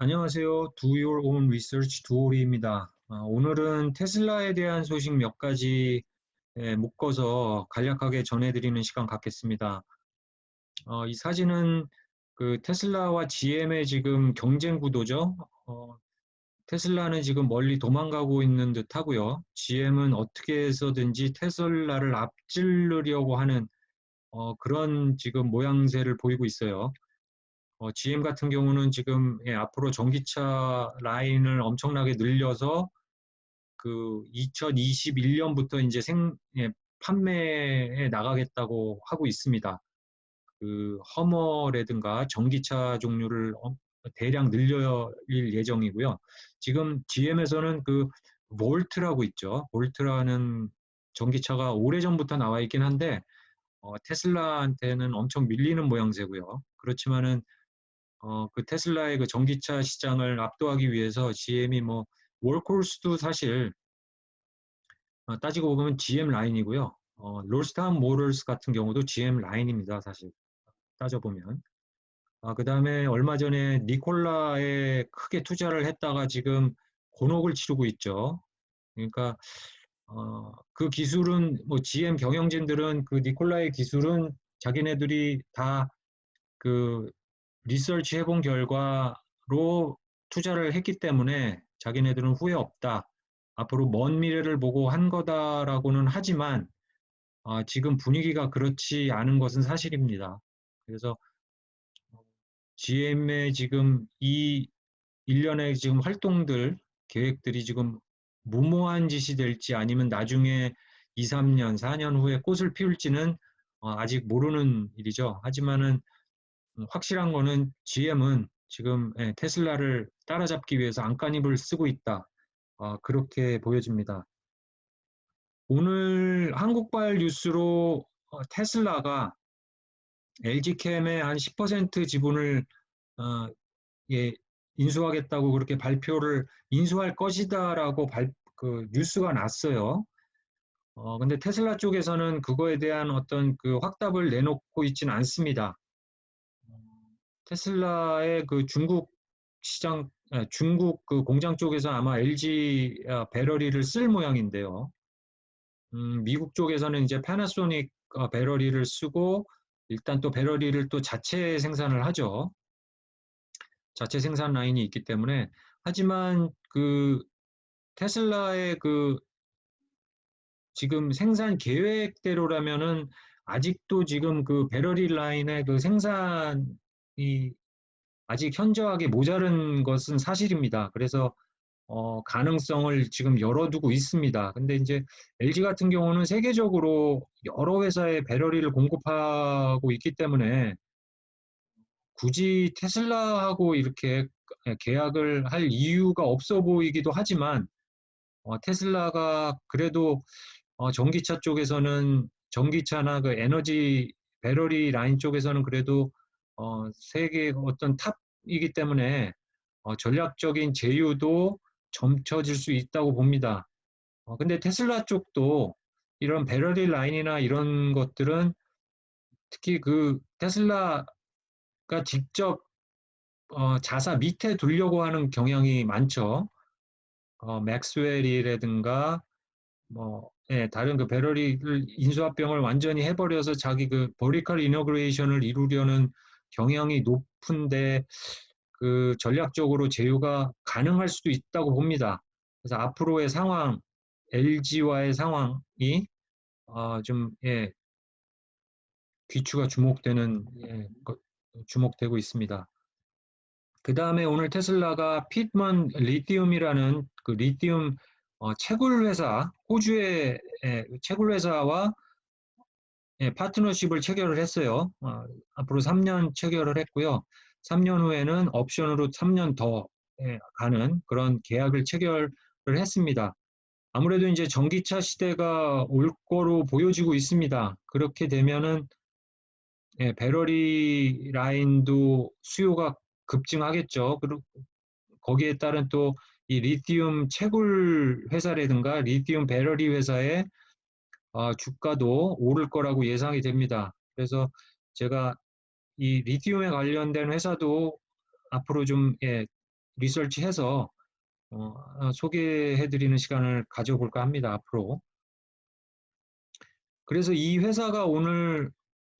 안녕하세요. Do Your Own Research 두오리입니다. 아, 오늘은 테슬라에 대한 소식 몇 가지 예, 묶어서 간략하게 전해드리는 시간 갖겠습니다. 어, 이 사진은 그 테슬라와 GM의 지금 경쟁 구도죠. 어, 테슬라는 지금 멀리 도망가고 있는 듯 하고요. GM은 어떻게 해서든지 테슬라를 앞질르려고 하는 어, 그런 지금 모양새를 보이고 있어요. 어, GM 같은 경우는 지금 예, 앞으로 전기차 라인을 엄청나게 늘려서 그 2021년부터 이제 생 예, 판매에 나가겠다고 하고 있습니다. 그 허머라든가 전기차 종류를 대량 늘릴 예정이고요. 지금 GM에서는 그 볼트라고 있죠. 볼트라는 전기차가 오래전부터 나와 있긴 한데 어, 테슬라한테는 엄청 밀리는 모양새고요. 그렇지만은 어, 그 테슬라의 그 전기차 시장을 압도하기 위해서 GM이 뭐 월콜스도 사실 어, 따지고 보면 GM 라인이고요. 어, 롤스타운 모럴스 같은 경우도 GM 라인입니다. 사실 따져보면. 아, 그 다음에 얼마 전에 니콜라에 크게 투자를 했다가 지금 곤혹을 치르고 있죠. 그러니까 어, 그 기술은 뭐 GM 경영진들은 그 니콜라의 기술은 자기네들이 다 그 리서치 해본 결과로 투자를 했기 때문에 자기네들은 후회 없다. 앞으로 먼 미래를 보고 한 거다라고는 하지만 어, 지금 분위기가 그렇지 않은 것은 사실입니다. 그래서 GM의 지금 이 일련의 지금 활동들, 계획들이 지금 무모한 짓이 될지 아니면 나중에 2, 3년, 4년 후에 꽃을 피울지는 어, 아직 모르는 일이죠. 하지만은 음, 확실한 거는 GM은 지금 예, 테슬라를 따라잡기 위해서 안간힘을 쓰고 있다. 아, 그렇게 보여집니다. 오늘 한국발 뉴스로 어, 테슬라가 LG캠의 한 10% 지분을 어, 예, 인수하겠다고 그렇게 발표를 인수할 것이다라고 발, 그 뉴스가 났어요. 어, 근데 테슬라 쪽에서는 그거에 대한 어떤 그 확답을 내놓고 있지는 않습니다. 테슬라의 그 중국 시장, 아, 중국 그 공장 쪽에서 아마 LG 아, 배터리를 쓸 모양인데요. 음, 미국 쪽에서는 이제 파나소닉 어, 배터리를 쓰고 일단 또 배터리를 또 자체 생산을 하죠. 자체 생산 라인이 있기 때문에 하지만 그 테슬라의 그 지금 생산 계획대로라면은 아직도 지금 그 배터리 라인의 그 생산 이 아직 현저하게 모자른 것은 사실입니다. 그래서 어, 가능성을 지금 열어두고 있습니다. 근데 이제 LG 같은 경우는 세계적으로 여러 회사에 배터리를 공급하고 있기 때문에 굳이 테슬라하고 이렇게 계약을 할 이유가 없어 보이기도 하지만 어, 테슬라가 그래도 어, 전기차 쪽에서는 전기차나 그 에너지 배터리 라인 쪽에서는 그래도 어, 세계 어떤 탑이기 때문에 어, 전략적인 제휴도 점쳐질 수 있다고 봅니다. 어, 근데 테슬라 쪽도 이런 배터리 라인이나 이런 것들은 특히 그 테슬라가 직접 어, 자사 밑에 두려고 하는 경향이 많죠. 어, 맥스웰이라든가 뭐 예, 다른 그 배터리를 인수합병을 완전히 해버려서 자기 그 버리컬 이너그레이션을 이루려는 경향이 높은데 그 전략적으로 제휴가 가능할 수도 있다고 봅니다. 그래서 앞으로의 상황, LG와의 상황이 어, 좀 예, 귀추가 주목되는 예, 주목되고 있습니다. 그 다음에 오늘 테슬라가 피트먼 리티움이라는 그 리티움 어, 채굴 회사, 호주의 예, 채굴 회사와 예, 파트너십을 체결을 했어요. 어, 앞으로 3년 체결을 했고요. 3년 후에는 옵션으로 3년 더 예, 가는 그런 계약을 체결을 했습니다. 아무래도 이제 전기차 시대가 올 거로 보여지고 있습니다. 그렇게 되면은 예, 배터리 라인도 수요가 급증하겠죠. 그리고 거기에 따른 또 이 리튬 채굴 회사라든가 리튬 배터리 회사의 어, 주가도 오를 거라고 예상이 됩니다. 그래서 제가 이 리튬에 관련된 회사도 앞으로 좀 예, 리서치해서 어, 아, 소개해드리는 시간을 가져볼까 합니다. 앞으로. 그래서 이 회사가 오늘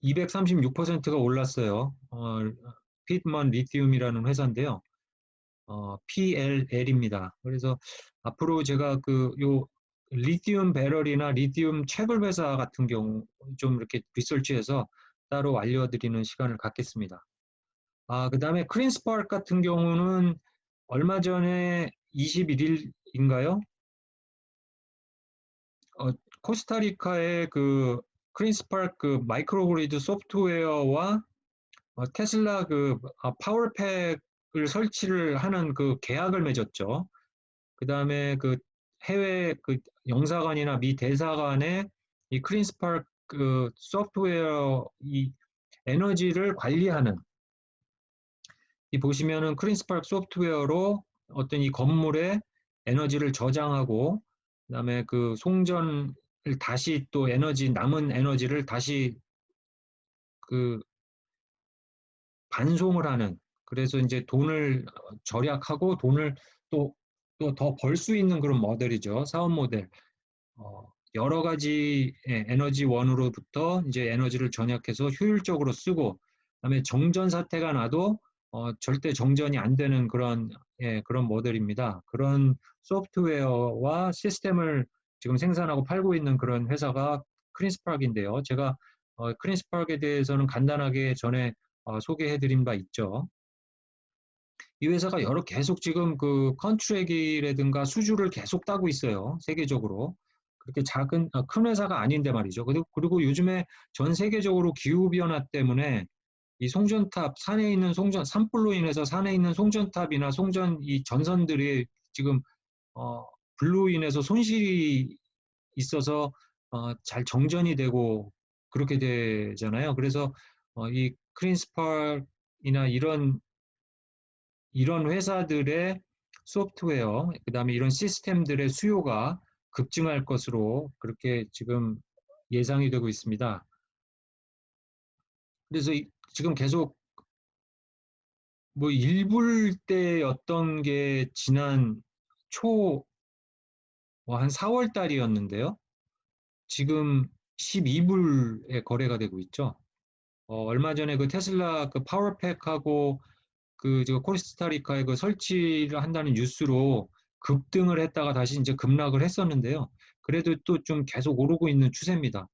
236%가 올랐어요. 어, 피트먼 리튬이라는 회사인데요. 어, PLL입니다. 그래서 앞으로 제가 그 요 리튬 배럴이나 리튬 채굴 회사 같은 경우 좀 이렇게 리서치해서 따로 알려드리는 시간을 갖겠습니다. 아, 그 다음에 크린스파크 같은 경우는 얼마 전에 21일인가요? 어, 코스타리카의 그 크린스파크 그 마이크로그리드 소프트웨어와 어, 테슬라 그 아, 파워팩을 설치를 하는 그 계약을 맺었죠. 그 다음에 그 해외 그 영사관이나 미 대사관에 이 크린스파크 그 소프트웨어 이 에너지를 관리하는 이 보시면은 크린스파크 소프트웨어로 어떤 이 건물에 에너지를 저장하고 그다음에 그 송전을 다시 또 에너지 남은 에너지를 다시 그 반송을 하는 그래서 이제 돈을 절약하고 돈을 또 또 더 벌 수 있는 그런 모델이죠 사업 모델 어, 여러 가지 에너지원으로부터 이제 에너지를 전약해서 효율적으로 쓰고 그다음에 정전 사태가 나도 어, 절대 정전이 안 되는 그런 예, 그런 모델입니다. 그런 소프트웨어와 시스템을 지금 생산하고 팔고 있는 그런 회사가 크린스파크인데요. 제가 어, 크린스파크에 대해서는 간단하게 전에 어, 소개해드린 바 있죠. 이 회사가 여러 계속 지금 그 컨트랙이라든가 수주를 계속 따고 있어요. 세계적으로. 그렇게 작은 아, 큰 회사가 아닌데 말이죠. 그리고, 그리고 요즘에 전 세계적으로 기후 변화 때문에 이 송전탑 산에 있는 송전 산불로 인해서 산에 있는 송전탑이나 송전 이 전선들이 지금 어, 불로 인해서 손실이 있어서 어, 잘 정전이 되고 그렇게 되잖아요. 그래서 어, 이 크린스파이나 이런 이런 회사들의 소프트웨어, 그 다음에 이런 시스템들의 수요가 급증할 것으로 그렇게 지금 예상이 되고 있습니다. 그래서 지금 계속 뭐 일불 때였던 게 지난 초, 뭐 한 4월 달이었는데요. 지금 12불에 거래가 되고 있죠. 어, 얼마 전에 그 테슬라 그 파워팩하고 그 코스타리카에 그 설치를 한다는 뉴스로 급등을 했다가 다시 이제 급락을 했었는데요. 그래도 또 좀 계속 오르고 있는 추세입니다.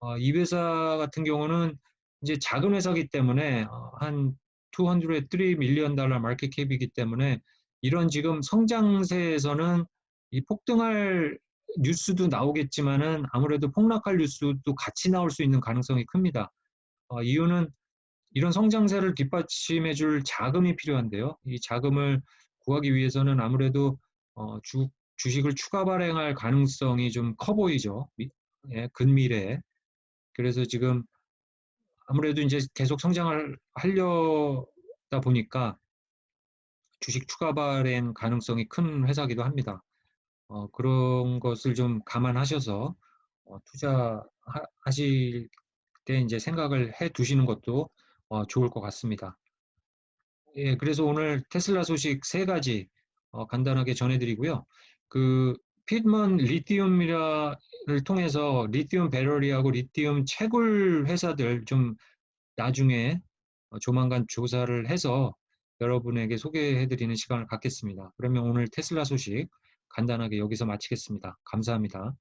어, 이 회사 같은 경우는 이제 작은 회사기 때문에 어, 한203 밀리언 달러 마켓 캡이기 때문에 이런 지금 성장세에서는 이 폭등할 뉴스도 나오겠지만은 아무래도 폭락할 뉴스도 같이 나올 수 있는 가능성이 큽니다. 어, 이유는 이런 성장세를 뒷받침해 줄 자금이 필요한데요. 이 자금을 구하기 위해서는 아무래도 어, 주, 주식을 추가 발행할 가능성이 좀 커 보이죠. 예, 근미래에. 그래서 지금 아무래도 이제 계속 성장을 하려다 보니까 주식 추가 발행 가능성이 큰 회사기도 합니다. 어, 그런 것을 좀 감안하셔서 어, 투자하실 때 이제 생각을 해 두시는 것도 어, 좋을 것 같습니다. 예, 그래서 오늘 테슬라 소식 세 가지 어, 간단하게 전해드리고요. 그 피드먼 리튬이라를 통해서 리튬 배럴리하고 리튬 채굴 회사들 좀 나중에 어, 조만간 조사를 해서 여러분에게 소개해드리는 시간을 갖겠습니다. 그러면 오늘 테슬라 소식 간단하게 여기서 마치겠습니다. 감사합니다.